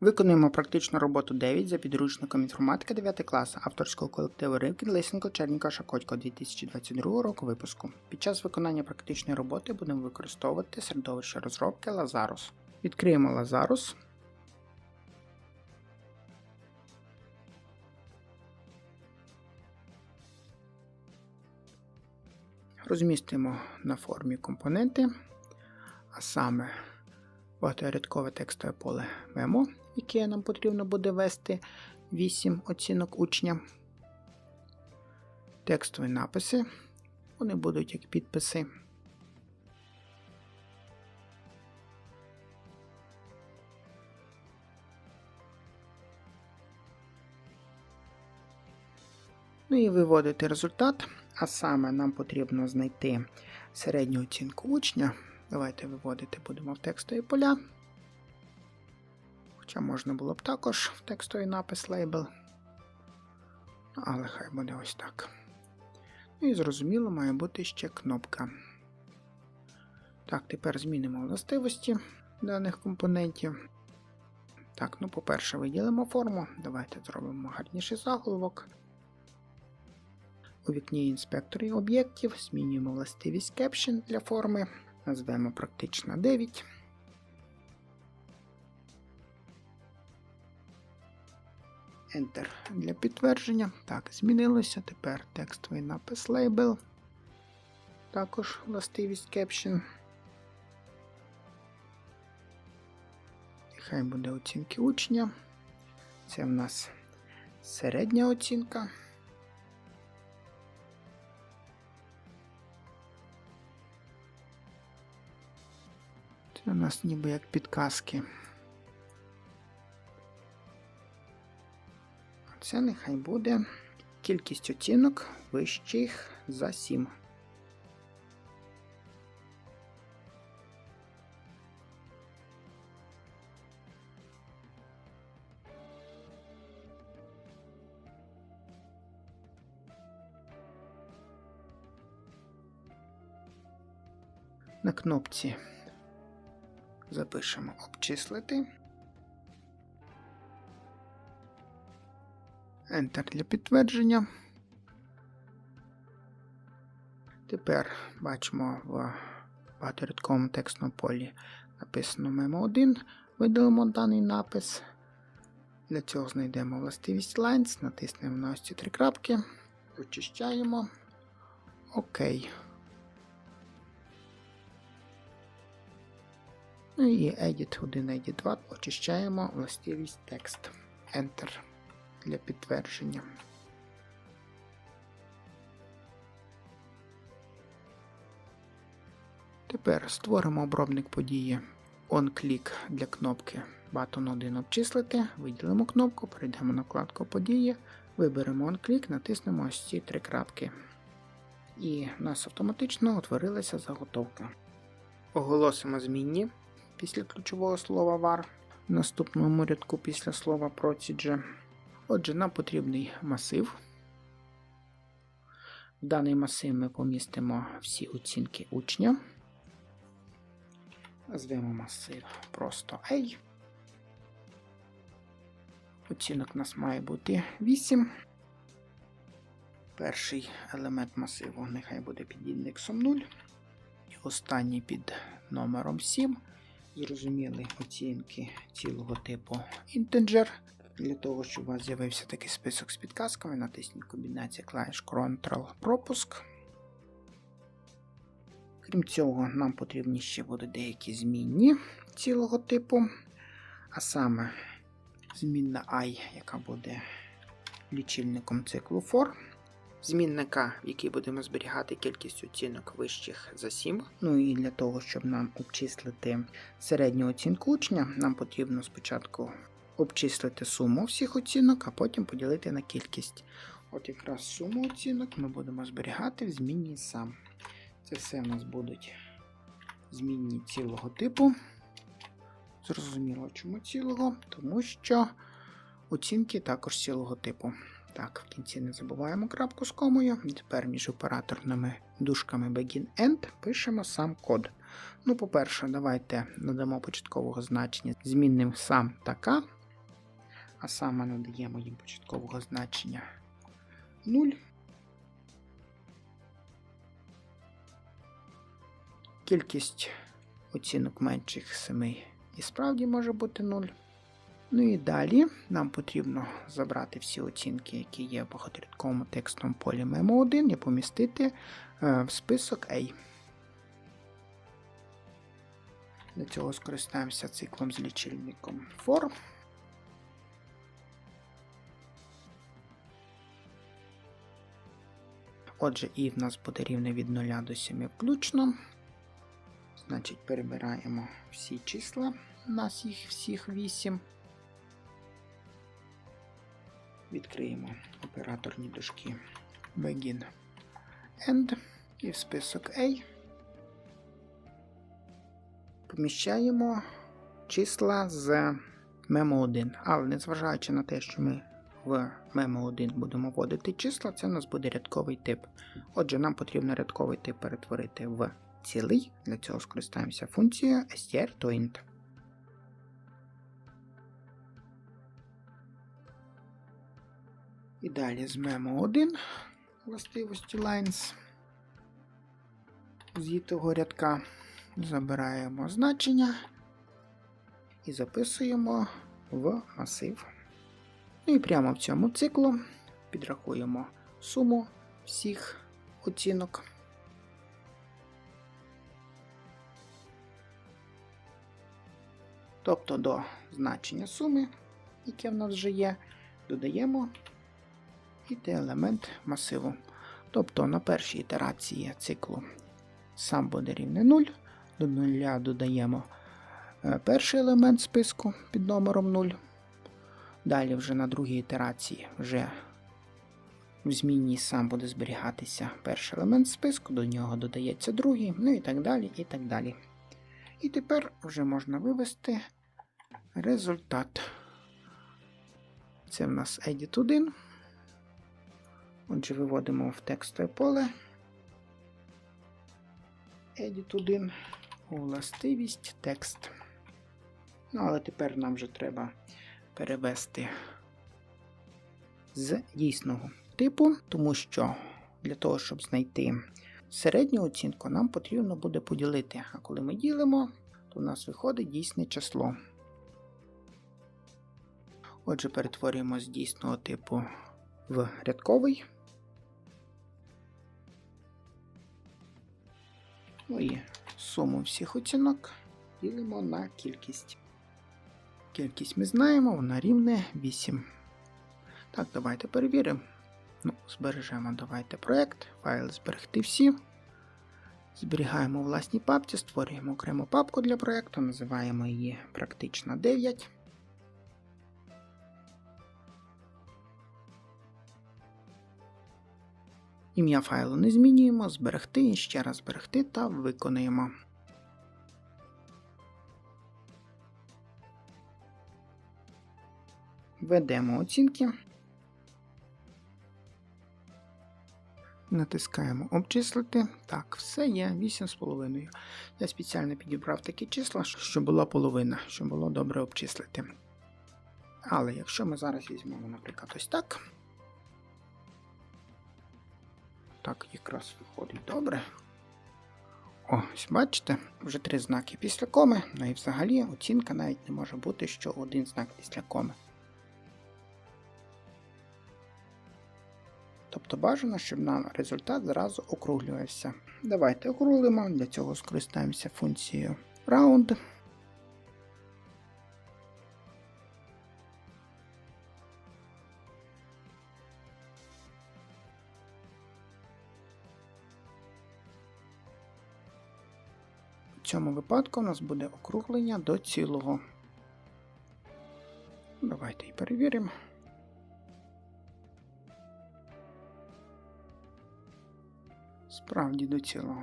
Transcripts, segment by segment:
Виконуємо практичну роботу 9 за підручником інформатика 9 класу авторського колективу Ривкін Лисенко Черніка Шакотько 2022 року випуску. Під час виконання практичної роботи будемо використовувати середовище розробки Lazarus. Відкриємо Lazarus. Розмістимо на формі компоненти, а саме багаторядкове текстове поле Memo, яке нам потрібно буде ввести 8 оцінок учня. Текстові написи. Вони будуть як підписи. Ну і виводити результат. А саме нам потрібно знайти середню оцінку учня. Давайте виводити будемо в текстові поля. Хоча можна було б також в текстовий напис лейбл. Але хай буде ось так. Ну і зрозуміло, має бути ще кнопка. Так, тепер змінимо властивості даних компонентів. Так, ну, по-перше, виділимо форму. Давайте зробимо гарніший заголовок. У вікні інспекторі об'єктів змінюємо властивість Caption для форми. Назвемо практично 9. Enter для підтвердження. Так, змінилося. Тепер текстовий напис Label. Також властивість Caption. І хай буде оцінки учня. Це в нас середня оцінка. Це у нас ніби як підказки. Це нехай буде кількість оцінок вищих за 7. На кнопці запишемо обчислити. Enter для підтвердження. Тепер бачимо в багаторядковому текстному полі написано memo 1. Видалимо даний напис. Для цього знайдемо властивість Lines, натиснемо на ось ці три крапки, очищаємо. Окей. Ну і Edit 1, Edit 2 очищаємо властивість текст. Enter для підтвердження. Тепер створимо обробник події OnClick для кнопки Button 1 обчислити, виділимо кнопку, перейдемо на вкладку події, виберемо OnClick, натиснемо ось ці три крапки. І в нас автоматично утворилася заготовка. Оголосимо змінні після ключового слова var в наступному рядку після слова procedure. Отже, нам потрібний масив. В даний масив ми помістимо всі оцінки учня. Назвемо масив просто A. Оцінок у нас має бути 8. Перший елемент масиву нехай буде під індексом 0. І останній під номером 7. Зрозуміли оцінки цілого типу integer. Для того, щоб у вас з'явився такий список з підказками, натисніть комбінація клавіш Ctrl-пропуск. Крім цього, нам потрібні ще будуть деякі змінні цілого типу. А саме змінна I, яка буде лічильником циклу for. Змінника, в який будемо зберігати кількість оцінок вищих за 7. Ну і для того, щоб нам обчислити середню оцінку учня, нам потрібно спочатку обчислити суму всіх оцінок, а потім поділити на кількість. От якраз суму оцінок ми будемо зберігати в змінній сам. Це все в нас будуть змінні цілого типу. Зрозуміло, чому цілого? Тому що оцінки також цілого типу. Так, в кінці не забуваємо крапку з комою. Тепер між операторними дужками begin-end пишемо сам код. Ну, по-перше, давайте надамо початкового значення змінним сам така. А саме надаємо їм початкового значення 0. Кількість оцінок менших 7 і справді може бути 0. Ну і далі нам потрібно забрати всі оцінки, які є в багаторядковому текстовому полі Memo1 і помістити е, в список A. Для цього скористаємося циклом з лічильником for. Отже, і в нас буде рівне від 0 до 7 включно. Значить, перебираємо всі числа. У нас їх всіх 8. Відкриємо операторні дужки begin end і в список A поміщаємо числа з memo 1. Але незважаючи на те, що ми в memo 1 будемо вводити числа, це у нас буде рядковий тип. Отже, нам потрібно рядковий тип перетворити в цілий. Для цього скористаємося функцією str І далі з memo 1 властивості lines з того рядка забираємо значення і записуємо в масив. Ну і прямо в цьому циклу підрахуємо суму всіх оцінок. Тобто до значення суми, яке в нас вже є, додаємо іде елемент масиву. Тобто на першій ітерації циклу сам буде рівне 0, до 0 додаємо е, перший елемент списку під номером 0. Далі вже на другій ітерації вже в зміні сам буде зберігатися перший елемент списку, до нього додається другий, ну і так далі. І так далі. І тепер вже можна вивести результат. Це в нас Edit 1. Отже, виводимо в текстове поле. Edit 1, властивість текст. Ну, але тепер нам вже треба перевести з дійсного типу, тому що для того, щоб знайти середню оцінку, нам потрібно буде поділити. А коли ми ділимо, то у нас виходить дійсне число. Отже, перетворюємо з дійсного типу в рядковий. Ну і суму всіх оцінок ділимо на кількість. Кількість ми знаємо, вона рівне 8. Так, давайте перевіримо. Ну, Збережемо давайте проєкт, файл зберегти всі. Зберігаємо власній папці, створюємо окрему папку для проєкту, називаємо її практично 9. Ім'я файлу не змінюємо, зберегти, ще раз зберегти та виконуємо. Введемо оцінки. Натискаємо обчислити. Так, все є 8,5. Я спеціально підібрав такі числа, щоб була половина, щоб було добре обчислити. Але якщо ми зараз візьмемо, наприклад, ось так. Так, якраз виходить добре. Ось бачите, вже три знаки після коми, ну і взагалі оцінка навіть не може бути, що один знак після коми. Тобто бажано, щоб нам результат зразу округлювався. Давайте округлимо, для цього скористаємося функцією round. В цьому випадку у нас буде округлення до цілого. Давайте і перевіримо. Справді до цілого.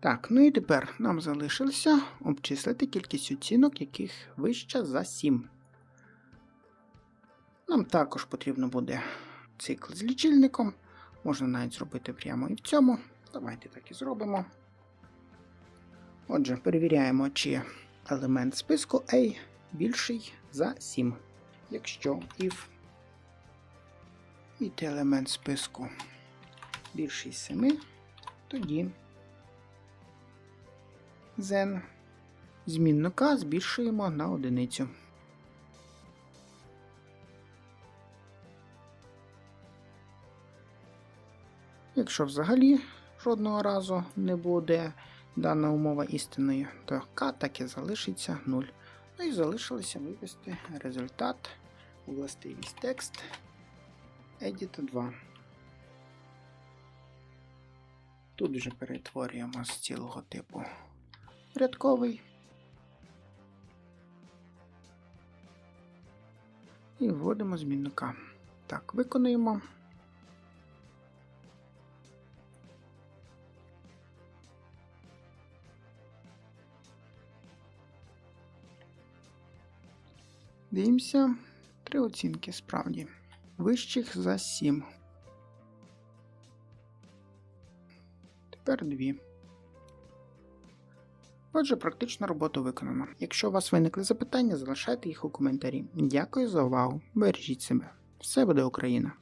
Так, ну і тепер нам залишилося обчислити кількість оцінок, яких вища за 7. Нам також потрібно буде цикл з лічильником. Можна навіть зробити прямо і в цьому. Давайте так і зробимо. Отже, перевіряємо, чи елемент списку A більший за 7. Якщо if it елемент списку більший 7, тоді then змінну k збільшуємо на одиницю. Якщо взагалі жодного разу не буде дана умова істинною, то k так і залишиться 0. Ну і залишилося вивести результат у властивість текст Edit 2. Тут вже перетворюємо з цілого типу рядковий. І вводимо змінника. Так, виконуємо. Дивимося. Три оцінки справді. Вищих за 7. Тепер дві. Отже, практично робота виконана. Якщо у вас виникли запитання, залишайте їх у коментарі. Дякую за увагу. Бережіть себе. Все буде Україна!